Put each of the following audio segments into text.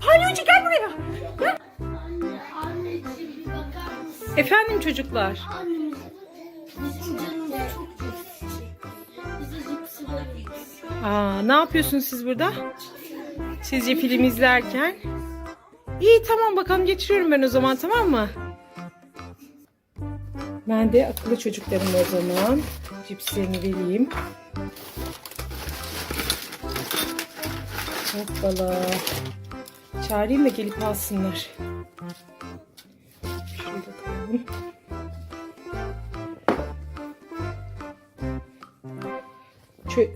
Palyoncu gel buraya. Gel. Efendim çocuklar. Aa, ne yapıyorsunuz siz burada? Sizce film izlerken? İyi tamam bakalım getiriyorum ben o zaman tamam mı? Ben de akıllı çocuklarım o zaman. Cipslerini vereyim. Hoppala. Çağırayım da gelip alsınlar. Şurada koyalım. Çö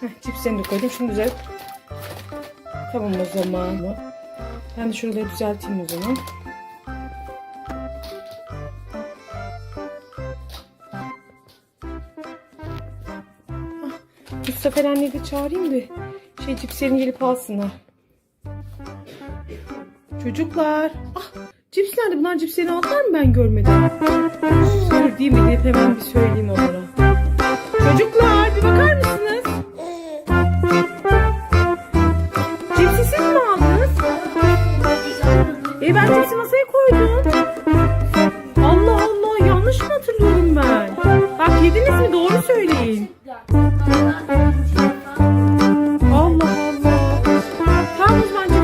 Heh, cipslerini de koydum. Şunu düzelt. Tamam o zaman. Ben de şuraları düzelteyim o zaman. Hah, Mustafa Erenleri de çağırayım da şey cipslerini gelip alsınlar. Çocuklar. Ah cips nerede? Bunlar cipslerini aldılar mı ben görmedim. Dur değil mi? Gidip hemen bir söyleyeyim onlara. Çocuklar bir bakar mısınız? Cipsi siz mi aldınız? E ben cipsi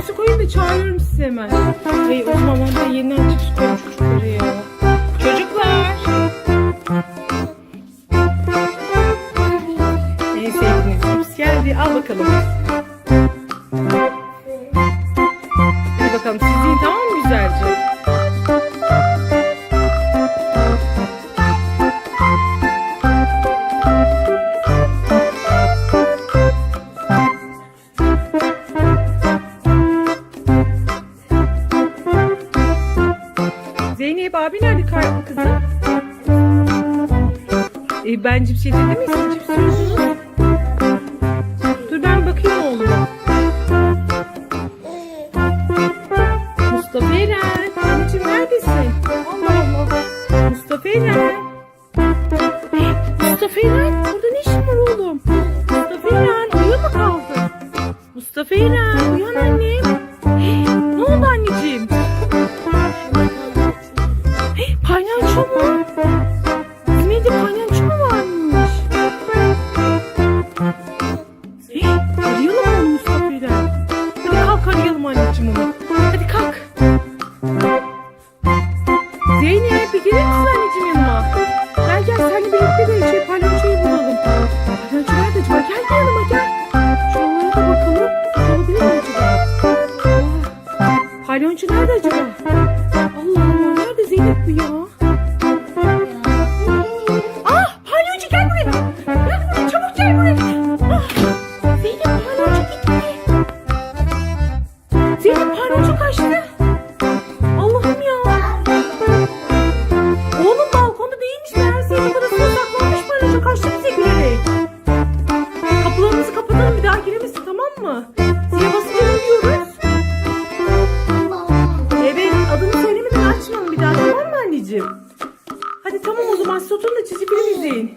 Cipsi koyayım da çağırıyorum sizi hemen. Ay o zaman ben de yeniden cips koyayım çocuklara ya. Çocuklar. En sevdiğiniz cips geldi. Al bakalım. Abi nerede kar kızım? E, ben cips yedim mi? Siz cips yiyorsunuz. Dur ben bakayım oğluma. Mustafa Eren. Anneciğim neredesin? Allah Allah. Mustafa Eren. Mustafa Eren. Burada ne işin var oğlum? Mustafa Eren. Uyuyor mu kaldın? Mustafa Eren. Palyaço nerede acaba? Allah Allah nerede Zeynep bu ya? Ah palyaço gel buraya. Çabuk gel buraya. Ah, Zeynep palyaço gitti. Zeynep palyaço kaçtı. Allah'ım ya. Oğlum balkonda değilmiş. Meğer Zeynep arasında saklanmış palyaço kaçtı bize gülerek. Kapılarımızı kapatalım bir daha giremesin tamam mı? Basınca ne diyoruz? Anneciğim? Hadi tamam o zaman siz oturun da çizgi film izleyin.